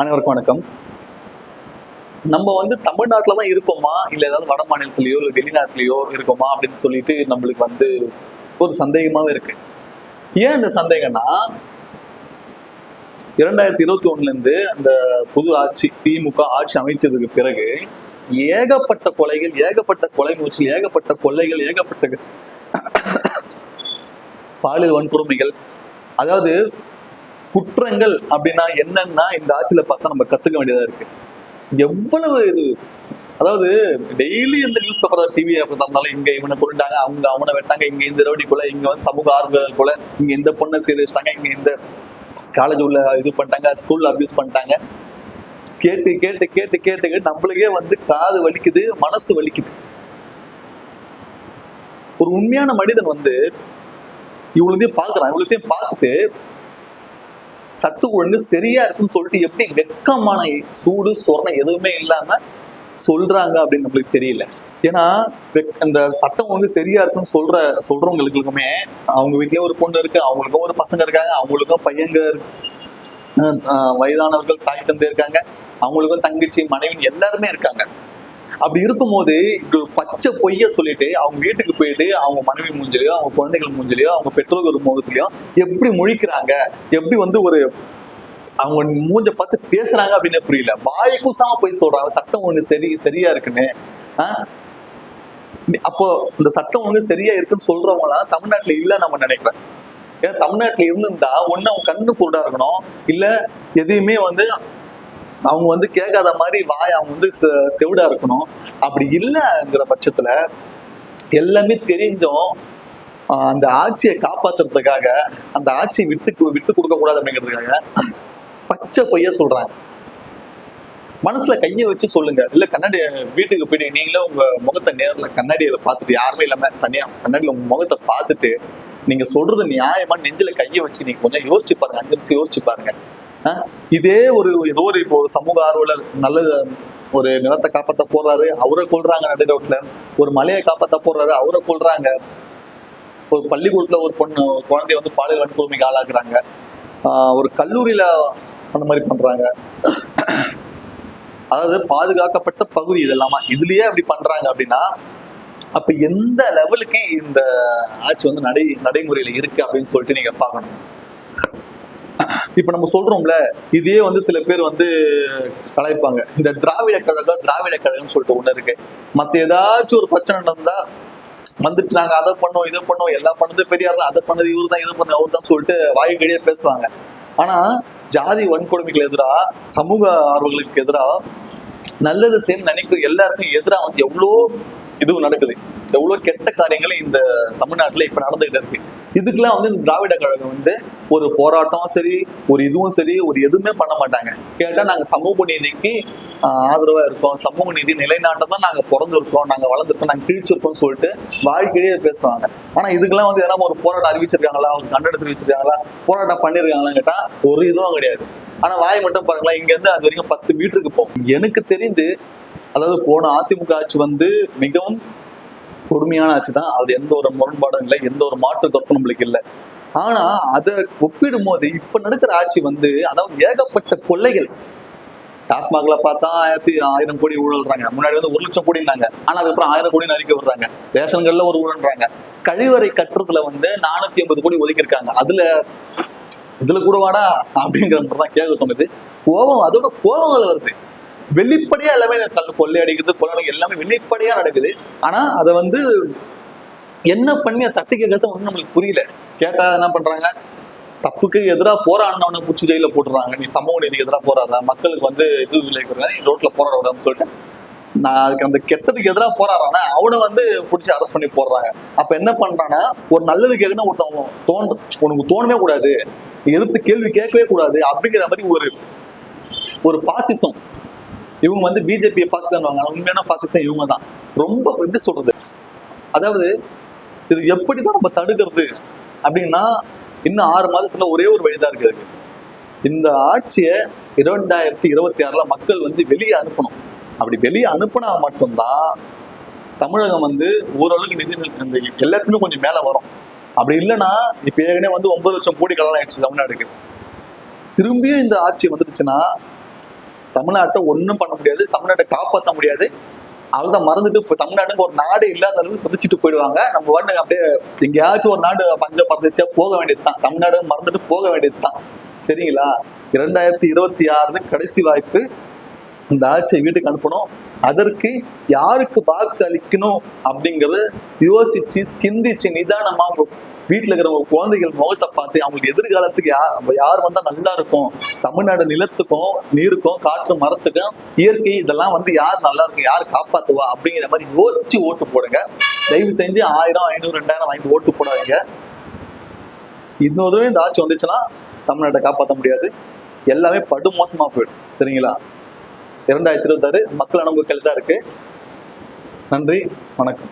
அனைவருக்கும் வணக்கம். நம்ம வந்து தமிழ்நாட்டில் தான் இருப்போமா? இல்லை ஏதாவது வட மாநிலத்திலேயோ இல்லை வெளிநாட்டிலேயோ இருக்கோமா? அப்படின்னு சொல்லிட்டு நம்மளுக்கு வந்து ஒரு சந்தேகமாவே இருக்கு. ஏன் இந்த சந்தேகம்னா இரண்டாயிரத்தி இருபத்தி ஒண்ணுல இருந்து அந்த புது ஆட்சி திமுக ஆட்சி அமைச்சதுக்கு பிறகு ஏகப்பட்ட கொலைகள் ஏகப்பட்ட கொலை முயற்சிகள் ஏகப்பட்ட கொள்ளைகள் ஏகப்பட்ட பாலியல் வன்கொடுமைகள் அதாவது குற்றங்கள் அப்படின்னா என்னன்னா இந்த ஆட்சியில பார்த்தா நம்ம கத்துக்க வேண்டியதா இருக்கு. எவ்வளவு இது அதாவது டெய்லி இந்த நியூஸ் பேப்பர் டிவி இருந்தாலும் இங்க இவனை கொண்டாங்க அவங்க அவனை வெட்டாங்க இங்க இந்த ரவுடி கொலை இங்க வந்து சமூக ஆர்வலர்கள் கொலை இங்க இந்த பொண்ணை சீரழிச்சிட்டாங்க இங்க இந்த காலேஜ் உள்ள இது பண்ணிட்டாங்க ஸ்கூல்ல அபியூஸ் பண்ணிட்டாங்க. கேட்டு கேட்டு கேட்டு கேட்டு கேட்டு நம்மளுக்கே வந்து காது வலிக்குது மனசு வலிக்குது. ஒரு உண்மையான மனிதன் வந்து இவ்வளோத்தையும் பார்க்குறான் இவ்வளோத்தையும் பார்த்துட்டு சட்டு ஒழுங்கு சரியா இருக்குன்னு சொல்லிட்டு எப்படி வெக்கமான சூடு சொரணம் எதுவுமே இல்லாம சொல்றாங்க அப்படின்னு நம்மளுக்கு தெரியல. ஏன்னா வெக்- இந்த சட்டம் ஒழுங்கு சரியா இருக்குன்னு சொல்ற சொல்றவங்களுக்குமே அவங்க வீட்லயும் ஒரு பொண்ணு இருக்கு அவங்களுக்கும் ஒரு பசங்க இருக்காங்க அவங்களுக்கும் பையங்க வயதானவர்கள் தாய் தந்தை இருக்காங்க அவங்களுக்கும் தங்கச்சி மனைவி எல்லாருமே இருக்காங்க. அப்படி இருக்கும்போது ஒரு பச்சை பொய்ய சொல்லிட்டு அவங்க வீட்டுக்கு போயிட்டு அவங்க மனைவி மூஞ்சிலையோ அவங்க குழந்தைகள் மூஞ்சிலையோ அவங்க பெற்றோர்கள் முகத்திலையோ எப்படி முழிக்கிறாங்க? எப்படி வந்து ஒரு அவங்க மூஞ்ச பார்த்து பேசுறாங்க அப்படின்னு புரியல. வாயை கூசாம போய் சொல்றாங்க. சட்டம் ஒண்ணு சரி சரியா இருக்குன்னு. அப்போ இந்த சட்டம் ஒண்ணு சரியா இருக்குன்னு சொல்றவங்களாம் தமிழ்நாட்டுல இல்ல நம்ம நினைக்கிறேன் ஏன்னா தமிழ்நாட்டுல இருந்திருந்தா ஒண்ணு அவங்க கண்ணு குருடா இருக்கணும். இல்ல எதையுமே வந்து அவங்க வந்து கேட்காத மாதிரி வாய் அவங்க வந்து செ- செவிடா இருக்கணும். அப்படி இல்லைங்கிற பட்சத்துல எல்லாமே தெரிஞ்சும் அந்த ஆட்சியை காப்பாத்துறதுக்காக அந்த ஆட்சியை விட்டு விட்டு கொடுக்க கூடாது அப்படிங்கிறதுக்காக பச்சை பொய்ய சொல்றாங்க. மனசுல கையை வச்சு சொல்லுங்க. இல்ல கண்ணாடி வீட்டுக்கு போயிட்டு நீங்களே உங்க முகத்தை நேர்ல கண்ணாடியில பார்த்துட்டு யாருமே இல்லாம தனியா கண்ணாடியில உங்க முகத்தை பார்த்துட்டு நீங்க சொல்றது நியாயமா நெஞ்சில கையை வச்சு நீங்க கொஞ்சம் யோசிச்சு பாருங்க அஞ்சு நிமிஷம் யோசிச்சு பாருங்க. இதே ஒரு ஏதோ ஒரு இப்போ ஒரு சமூக ஆர்வலர் நல்லது ஒரு நிலத்தை காப்பாத்த போறாரு அவரை கொள்றாங்க நடு ரோட்ல. ஒரு மலையை காப்பாத்த போறாரு அவரை கொள்றாங்க ஒரு பள்ளிக்கூடத்துல ஒரு பொண்ணு குழந்தைய வந்து பாலியல் வன்கொடுமைக்கு ஆளாக்குறாங்க. ஆஹ் ஒரு கல்லூரியில அந்த மாதிரி பண்றாங்க. அதாவது பாதுகாக்கப்பட்ட பகுதி இதெல்லாமா? இதுலயே அப்படி பண்றாங்க அப்படின்னா அப்ப எந்த லெவலுக்கு இந்த ஆட்சி வந்து நடை நடைமுறையில இருக்கு அப்படின்னு சொல்லிட்டு நீங்க பார்க்கணும். இப்ப நம்ம சொல்றோம்ல இதே வந்து சில பேர் வந்து கலாய்ப்பாங்க. இந்த திராவிட கழகம் திராவிட கழகம்னு சொல்லிட்டு ஒண்ணு இருக்கு. மத்த ஏதாச்சும் ஒரு பிரச்சனை நடந்தா வந்துட்டு நாங்க அதை பண்ணோம் இதை பண்ணோம் எல்லாம் பண்ணது பெரியார் தான் அதை பண்ணது இவர் தான் இதை பண்ண அவர் தான் சொல்லிட்டு வாய்க்கடியே பேசுவாங்க. ஆனா ஜாதி வன்கொடுமைக்கு எதிரா சமூக ஆர்வங்களுக்கு எதிரா நல்லது செய்யணும்னு நினைக்கிற எல்லாருக்கும் எதிராக வந்து எவ்வளோ இது நடக்குது. எவ்வளவு கெட்ட காரியங்கள் இந்த தமிழ்நாட்டுல இப்ப நடந்துகிட்டு இருக்கு. இதுக்கெல்லாம் வந்து இந்த திராவிட கழகம் வந்து ஒரு போராட்டம் சரி ஒரு இதுவும் சரி ஒரு எதுவுமே பண்ண மாட்டாங்க. கேட்டா நாங்க சமூக நீதிக்கு ஆதரவாக ஆதரவா இருக்கோம். சமூக நீதி நிலைநாட்ட தான் நாங்க பிறந்திருக்கோம். நாங்க வளர்ந்துருக்கோம். நாங்க கிழிச்சிருக்கோம்னு சொல்லிட்டு வாழ்க்கையே பேசுவாங்க ஆனா இதுக்கெல்லாம் வந்து எதனா ஒரு போராட்டம் அறிவிச்சிருக்காங்களா? அவங்க கண்டனம் தெரிவிச்சிருக்காங்களா போராட்டம் பண்ணிருக்காங்களான்னு கேட்டா ஒரு இதுவும் கிடையாது. ஆனா வாய் மட்டும் பாருங்களேன். இங்க இருந்து அது வரைக்கும் பத்து மீட்டருக்கு போகும். எனக்கு தெரிந்து அதாவது போன அதிமுக ஆட்சி வந்து மிகவும் கொடுமையான ஆட்சி தான். அது எந்த ஒரு முரண்பாடும் இல்லை. எந்த ஒரு மாற்று கருத்தும் நம்மளுக்கு இல்லை. ஆனா அதை ஒப்பிடும் போது இப்ப நடக்கிற ஆட்சி வந்து அதாவது ஏகப்பட்ட கொள்ளைகள். டாஸ்மாக்ல பார்த்தா ஆயிரத்தி ஆயிரம் கோடி ஊழல்றாங்க. முன்னாடி வந்து ஒரு லட்சம் கோடினாங்க ஆனா அதுக்கப்புறம் ஆயிரம் கோடி அறிக்கை விடுறாங்க. ரேஷன்கள்ல ஒரு ஊழல்றாங்க. கழிவறை கட்டுறதுல வந்து நானூத்தி ஐம்பது கோடி ஒதுக்கியிருக்காங்க. அதுல இதுல கூட வாடா அப்படிங்கிற மாதிரி தான் கேட்க தோணுது. கோபம் அதோட கோபங்கள் வருது. வெளிப்படையா எல்லாமே கல் கொள்ளை அடிக்கிறது கொள்ளை எல்லாமே வெளிப்படையா நடக்குது. ஆனா அதை வந்து என்ன பண்ணி அதை தட்டி கேட்கறது ஒன்றும் நம்மளுக்கு புரியல. கேட்டா என்ன பண்றாங்க? தப்புக்கு எதிராக போராடினவனை பிடிச்சி ஜெயில போட்டுறாங்க. நீ சமூக நீதிக்கு எதிராக போராடுற. மக்களுக்கு வந்து இது விளைவிக்கிற நீ ரோட்ல போராடுறான்னு சொல்லிட்டு நான் அதுக்கு அந்த கெட்டதுக்கு எதிராக போராடுறானா அவனை வந்து பிடிச்சி அரெஸ்ட் பண்ணி போடுறாங்க. அப்ப என்ன பண்றான்னா ஒரு நல்லது கேட்கணும் ஒருத்தன் தோன்று உனக்கு தோணவே கூடாது. நீ எதிர்த்து கேள்வி கேட்கவே கூடாது அப்படிங்கிற மாதிரி ஒரு ஒரு பாசிசம் இவங்க வந்து பிஜேபி பாசிசம் உண்மையான பாசிசம் இவங்க தான். ரொம்ப எப்படி சொல்றது? அதாவது இது எப்படி தான் நம்ம தடுக்கிறது? அப்படின்னா இன்னும் ஆறு மாதத்துல ஒரே ஒரு வழிதான் இருக்கு இந்த ஆட்சியை இரண்டாயிரத்தி இருபத்தி ஆறுல மக்கள் வந்து வெளியே அனுப்பணும். அப்படி வெளியே அனுப்புனா மட்டும்தான் தமிழகம் வந்து ஓரளவுக்கு நிதி எல்லாத்துக்குமே கொஞ்சம் மேல வரும். அப்படி இல்லைன்னா இப்ப ஏற்கனவே வந்து ஒன்பது லட்சம் கோடி கடன் ஆயிடுச்சு தமிழ்நாடுக்கு. திரும்பியும் இந்த ஆட்சி வந்துடுச்சுன்னா தமிழ்நாட்டை ஒண்ணும் பண்ண முடியாது தமிழ்நாட்டை காப்பாற்ற முடியாது. அவள்தான் மறந்துட்டு இப்போ தமிழ்நாடுங்க ஒரு நாடு இல்லாத அளவுக்கு சந்திச்சுட்டு போயிடுவாங்க. நம்ம வந்து அப்படியே எங்கேயாச்சும் ஒரு நாடு பஞ்ச பரதேசியா போக வேண்டியது தான் தமிழ்நாடு மறந்துட்டு போக வேண்டியது தான் சரிங்களா? இரண்டாயிரத்தி இருபத்தி ஆறு கடைசி வாய்ப்பு இந்த ஆட்சியை வீட்டுக்கு அனுப்பணும். அதற்கு யாருக்கு வாக்கு அளிக்கணும் அப்படிங்கறத யோசிச்சு சிந்திச்சு நிதானமா வீட்டில் இருக்கிற குழந்தைகள் முகத்தை பார்த்து அவங்களுக்கு எதிர்காலத்துக்கு யார் நம்ம யார் வந்தால் நல்லா இருக்கும். தமிழ்நாடு நிலத்துக்கும் நீருக்கும் காற்று மரத்துக்கும் இயற்கை இதெல்லாம் வந்து யார் நல்லா இருக்கும் யார் காப்பாத்துவா அப்படிங்கிற மாதிரி யோசிச்சு ஓட்டு போடுங்க. தயவு செஞ்சு ஆயிரம் ஐநூறு ரெண்டாயிரம் வாங்கி ஓட்டு போடாதீங்க. இன்னொரு தடவை இந்த ஆட்சி வந்துச்சுன்னா தமிழ்நாட்டை காப்பாற்ற முடியாது. எல்லாமே படு மோசமாக போயிடும். சரிங்களா? இரண்டாயிரத்தி இருபத்தாறு மக்கள் அனுபவ கையில் தான் இருக்கு. நன்றி வணக்கம்.